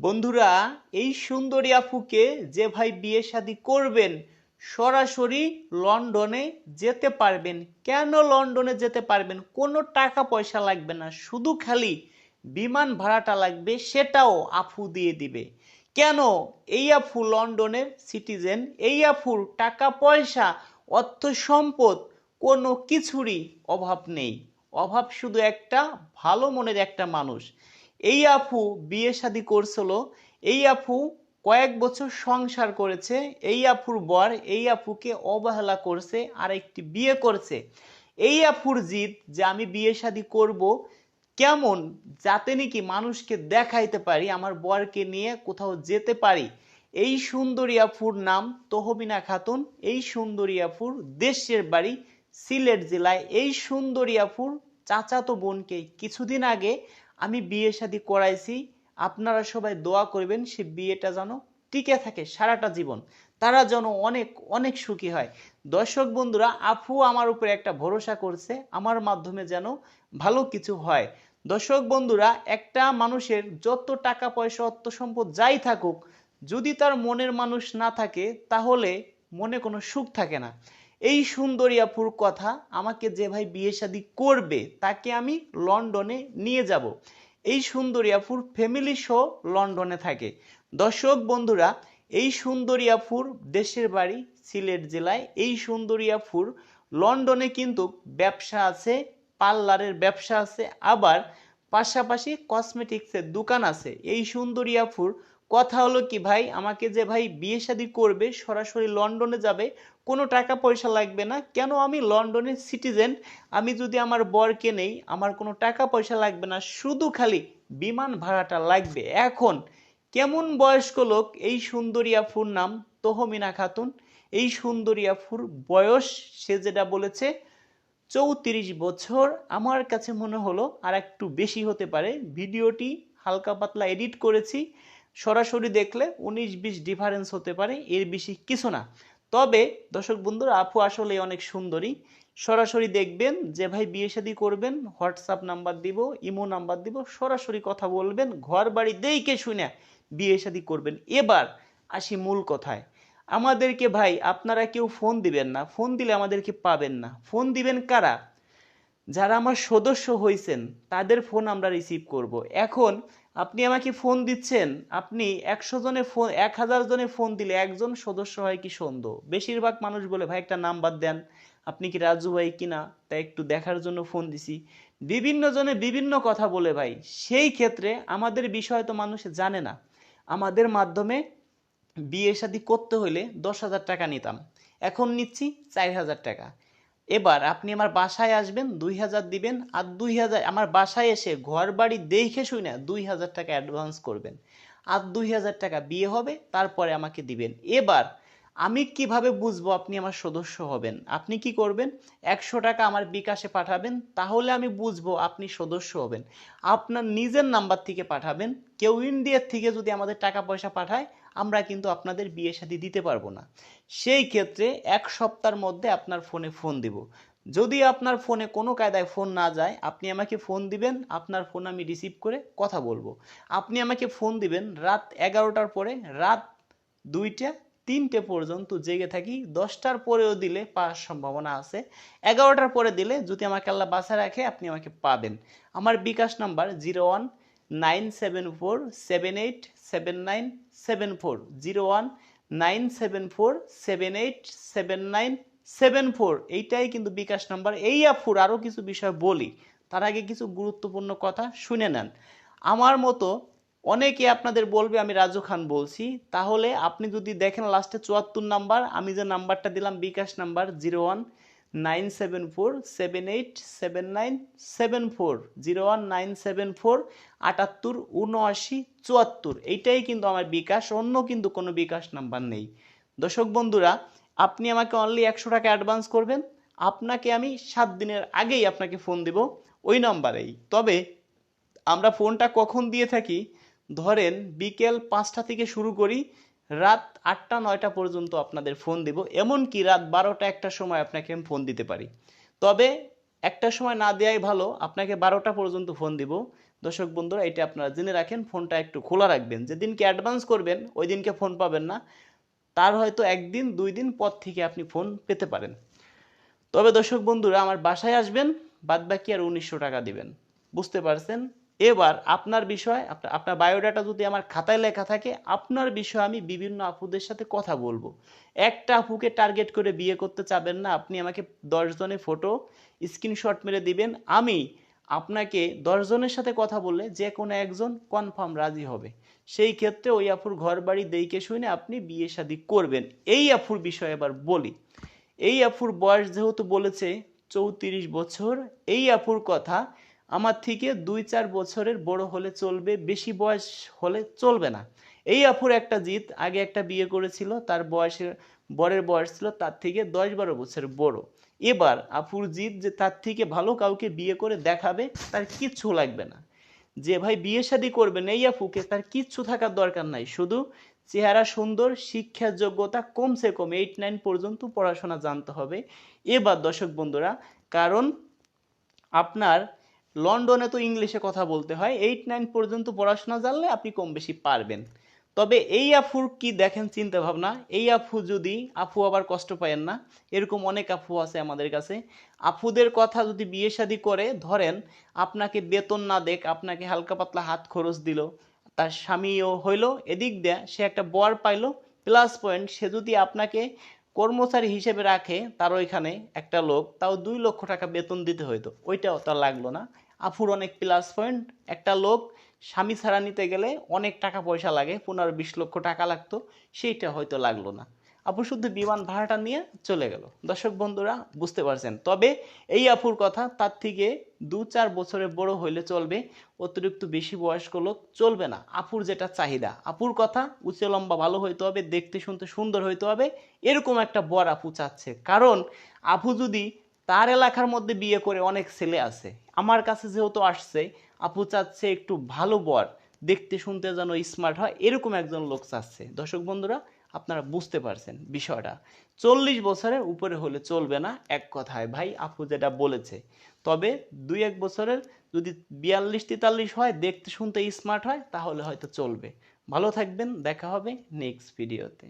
বন্ধুরা, এই সুন্দরী আপুকে যে ভাই বিয়ে শাদী করবেন, সরাসরি লন্ডনে যেতে পারবেন। কেন লন্ডনে যেতে পারবেন? কোনো টাকা পয়সা লাগবে না, শুধু খালি বিমান ভাড়াটা লাগবে, সেটাও আফু দিয়ে দিবে। কেন? এই আফু লন্ডনের সিটিজেন, এই আফুর টাকা পয়সা, অর্থ সম্পদ, কোনো কিছুরই অভাব নেই। অভাব শুধু একটা, ভালো মনের একটা মানুষ। এই আপু বিয়ে শাদি করছিল, এই আপু কয়েক বছর সংসার করেছে, এই আপুর বর, এই আপুকে অবহেলা করছে, আর একটি বিয়ে করছে। এই আপুর জিদ যে আমি বিয়ে শাদি করব কেমন, যাতে নাকি মানুষকে দেখাইতে পারি, আমার বরকে নিয়ে কোথাও যেতে পারি। এই সুন্দরী আফুর নাম তহবিনা খাতুন, এই সুন্দরী আফুর দেশের বাড়ি সিলেট জেলায়। এই সুন্দরী আফুর চাচাতো বোনকে কিছুদিন আগে আমি বিয়ে শাদি করাইছি, আপনারা সবাই দোয়া করবেন সে বিয়েটা যেন টিকে থাকে সারাটা জীবন। তারা যেন অনেক অনেক সুখী হয়। দর্শক বন্ধুরা আফু আমার উপরে একটা ভরসা করছে, আমার মাধ্যমে যেন ভালো কিছু হয়। দর্শক বন্ধুরা, একটা মানুষের যত টাকা পয়সা, অর্থ সম্পদ যাই থাকুক, যদি তার মনের মানুষ না থাকে, তাহলে মনে কোনো সুখ থাকে না। এই সুন্দরী আপুর কথা আমাকে যে ভাই বিয়ে শাদী করবে, তাকে আমি লন্ডনে নিয়ে যাব। এই সুন্দরী আপুর ফ্যামিলি শো লন্ডনে থাকে। দর্শক বন্ধুরা, এই সুন্দরী আপুর দেশের বাড়ি সিলেট জেলায়, এই সুন্দরী আপুর লন্ডনে কিন্তু ব্যবসা আছে, পার্লারের ব্যবসা আছে, আবার পাশাপাশি কসমেটিক্সের দোকান আছে। এই সুন্দরী আফুর কথা হলো কি ভাই? আমাকে যে ভাই বিয়ে শাদী করবে, সরাসরি লন্ডনে যাবে, কোনো টাকা পয়সা লাগবে না। কেন আমি লন্ডনের সিটিজেন? আমি যদি আমার বরকে নেই, আমার কোনো টাকা পয়সা লাগবে না, শুধু খালি বিমান ভাড়াটা লাগবে এখন। কেমন বয়স্ক লোক, এই সুন্দরী আফুর নাম তহমিনা খাতুন। এই সুন্দরী আফুর বয়স, সে যেটা বলেছে, চৌত্রিশ বছর। আমার কাছে মনে হলো আর একটু বেশি হতে পারে। ভিডিওটি হালকা পাতলা এডিট করেছি। সরাসরি দেখলে উনিশ বিশ ডিফারেন্স হতে পারে, এর বেশি কিছু না। তবে, দর্শক বন্ধুরা, আপু আসলে অনেক সুন্দরী। সরাসরি দেখবেন যে, ভাই, বিয়ে শাদী করবেন হোয়াটসঅ্যাপ নাম্বার দিব ইমো নাম্বার দিব, সরাসরি কথা বলবেন, ঘর বাড়ি দেইকে শুনে বিয়ে শাদী করবেন। এবার আসি মূল কথায়। আমাদেরকে, ভাই, আপনারা কেউ ফোন দিবেন না ফোন দিলে আমাদেরকে পাবেন না। ফোন দিবেন কারা? যারা আমার সদস্য হয়েছেন তাদের ফোন আমরা রিসিভ করব। এখন আপনি আমাকে ফোন দিচ্ছেন, আপনি একশো জনে ফোন এক হাজার জনে ফোন দিলে একজন সদস্য হয় কি সন্দেহ? বেশিরভাগ মানুষ বলে, ভাই, একটা নাম্বার দেন। আপনি কি রাজু ভাই কিনা তাই একটু দেখার জন্য ফোন দিছি। বিভিন্ন জনে বিভিন্ন কথা বলে, ভাই, সেই ক্ষেত্রে আমাদের বিষয় তো মানুষ জানে না। আমাদের মাধ্যমে বিয়ে শাদী করতে হলে দশ হাজার টাকা নিতাম। এখন নিচ্ছি চার হাজার টাকা। এবার আপনি আমার বাসায় আসবেন, দুই হাজার দিবেন আর দুই হাজার, আমার বাসায় এসে ঘর বাড়ি দেখে শুনে দুই হাজার টাকা অ্যাডভান্স করবেন। আর দুই হাজার টাকা বিয়ে হবে, তারপরে আমাকে দিবেন। এবার আমি কীভাবে বুঝব আপনি আমার সদস্য হবেন? আপনি কি করবেন? একশো টাকা আমার বিকাশে পাঠাবেন, তাহলে আমি বুঝব আপনি সদস্য হবেন। আপনার নিজের নাম্বার থেকে পাঠাবেন। কেউ ইন্ডিয়ার থেকে যদি আমাদের টাকা পয়সা পাঠায় আমরা কিন্তু আপনাদের বিয়ে শাদী দিতে পারব না। সেই ক্ষেত্রে এক সপ্তাহের মধ্যে আপনার ফোনে ফোন দিব। যদি আপনার ফোনে কোনো কায়দায় ফোন না যায়, আপনি আমাকে ফোন দিবেন, আপনার ফোন আমি রিসিভ করে কথা বলব। আপনি আমাকে ফোন দিবেন, রাত এগারোটার পরে, রাত দুইটা, তিনটে পর্যন্ত জেগে থাকি, দশটার পরেও দিলে পাওয়ার সম্ভাবনা আছে। এগারোটার পরে দিলে যদি আমাকে আল্লাহ বাসা রাখে, আপনি আমাকে পাবেন। আমার bKash number zero one nine seven four seven eight seven nine seven four zero one nine seven four seven eight seven nine seven four এইটাই কিন্তু বিকাশ নাম্বার। এই আফুর আরও কিছু বিষয় বলি। তার আগে কিছু গুরুত্বপূর্ণ কথা শুনে নেন। আমার মতো অনেকে আপনাদের বলবে, আমি রাজু খান বলছি। তাহলে আপনি যদি দেখেন লাস্টে চুয়াত্তর নাম্বার, আমি যে নাম্বারটা দিলাম bKash number zero one nine seven four, seven eight, seven nine, seven four, zero one nine seven four, আটাত্তর উনআশি চুয়াত্তর। এইটাই কিন্তু আমার বিকাশ, অন্য কিন্তু কোনো বিকাশ নাম্বার নেই। দর্শক বন্ধুরা, আপনি আমাকে অনলি একশো টাকা অ্যাডভান্স করবেন। আপনাকে আমি সাত দিনের আগেই আপনাকে ফোন দেব ওই নাম্বারেই। তবে আমরা ফোনটা কখন দিয়ে থাকি? ধরেন বিকেল পাঁচটা থেকে শুরু করি রাত আটটা, নয়টা পর্যন্ত আপনাদের ফোন দেব। এমনকি রাত বারোটা, একটা সময় আপনাকে আমি ফোন দিতে পারি। তবে একটা সময় না দেওয়াই ভালো, আপনাকে বারোটা পর্যন্ত ফোন দিব। দর্শক বন্ধুরা, এটা আপনারা জেনে রাখেন ফোনটা একটু খোলা রাখবেন। যেদিনকে অ্যাডভান্স করবেন, ওই দিনকে ফোন পাবেন না। তার হয়তো একদিন, দুই দিন পর থেকে আপনি ফোন পেতে পারেন। তবে দর্শক বন্ধুরা, আমার বাসায় আসবেন বাদ বাকি আর উনিশশো টাকা দিবেন। বুঝতে পারছেন? এবার আপনার বিষয় আপনা- আপনার বায়োডাটা যদি আমার খাতায় লেখা থাকে, আপনার বিষয়ে আমি বিভিন্ন আপুদের সাথে কথা বলব। একটা আপুকে টার্গেট করে বিয়ে করতে চাবেন না, আপনি আমাকে দশ জনের ফটো স্ক্রিনশট মেরে দিবেন। আমি আপনাকে দশজনের সাথে কথা বললে যে কোনো একজন কনফার্ম রাজি হবে। সেই ক্ষেত্রে ওই আপুর ঘর বাড়ি দেইকে শুনে আপনি বিয়ে শাদী করবেন। এই আপুর বিষয়ে এবার বলি। এই আপুর বয়স যেহেতু বলেছে চৌত্রিশ বছর, এই আপুর কথা আমার থেকে দুই চার বছরের বড় হলে চলবে, বেশি বয়স হলে চলবে না। এই আপুর একটা জিত আগে একটা বিয়ে করেছিল, তার বয়সের, বরের বয়স ছিল তার থেকে দশ বারো বছর বড়। এবার আপুর জিত যে তার থেকে ভালো কাউকে বিয়ে করে দেখাবে, তার কিচ্ছু লাগবে না। যে ভাই বিয়ে শাদী করবেন এই আপুকে তার কিচ্ছু থাকার দরকার নাই। শুধু চেহারা সুন্দর, শিক্ষার যোগ্যতা কমসে কম এইট নাইন পর্যন্ত পড়াশোনা জানতে হবে। এবার দর্শক বন্ধুরা, কারণ আপনার লন্ডনে তো ইংলিশে কথা বলতে হয় এইট নাইন পর্যন্ত পড়াশোনা জানলে আপনি কম বেশি পারবেন। তবে এই আফুর কি দেখেন চিন্তা ভাবনা? এই আফু যদি আফু আবার কষ্ট পায়েন না, এরকম অনেক আফু আছে আমাদের কাছে। আফুদের কথা যদি বিয়ে শাদী করে, ধরেন আপনাকে বেতন না দেখ আপনাকে হালকা পাতলা হাত খরচ দিল, তার স্বামীও হইল, এদিক দিয়ে সে একটা বর পাইলো প্লাস পয়েন্ট সে যদি আপনাকে কর্মচারী হিসেবে রাখে, তার ওইখানে একটা লোক, তাও দুই লক্ষ টাকা বেতন দিতে হইতো। ওইটাও তার লাগল না। আফুর অনেক প্লাস পয়েন্ট একটা লোক স্বামী ছাড়া নিতে গেলে অনেক টাকা পয়সা লাগে, পনেরো বিশ লক্ষ টাকা লাগতো, সেইটা হয়তো লাগল না। আপু শুধু বিমান ভাড়াটা নিয়ে চলে গেল। দর্শক বন্ধুরা, বুঝতে পারছেন। তবে এই আপুর কথা, তার থেকে দু চার বছরে বড় হইলে চলবে, অতিরিক্ত বেশি বয়স্ক লোক চলবে না। আপুর যেটা চাহিদা আপুর কথা, উঁচে লম্বা ভালো হইতে হবে, দেখতে শুনতে সুন্দর হইতে হবে, এরকম একটা বর আপু চাচ্ছে। কারণ আপু যদি তার এলাকার মধ্যে বিয়ে করে অনেক ছেলে আছে। আমার কাছে যেহেতু আসছে, আপু চাচ্ছে একটু ভালো বর, দেখতে শুনতে যেন স্মার্ট হয়, এরকম একজন লোক চাচ্ছে। দর্শক বন্ধুরা, আপনারা বুঝতে পারছেন বিষয়টা। চল্লিশ বছরের উপরে হলে চলবে না, এক কথায়। ভাই, আপু যেটা বলেছে, তবে দুই এক বছরের যদি বিয়াল্লিশ তেতাল্লিশ হয়, দেখতে শুনতে স্মার্ট হয়, তাহলে হয়তো চলবে। ভালো থাকবেন, দেখা হবে নেক্সট ভিডিওতে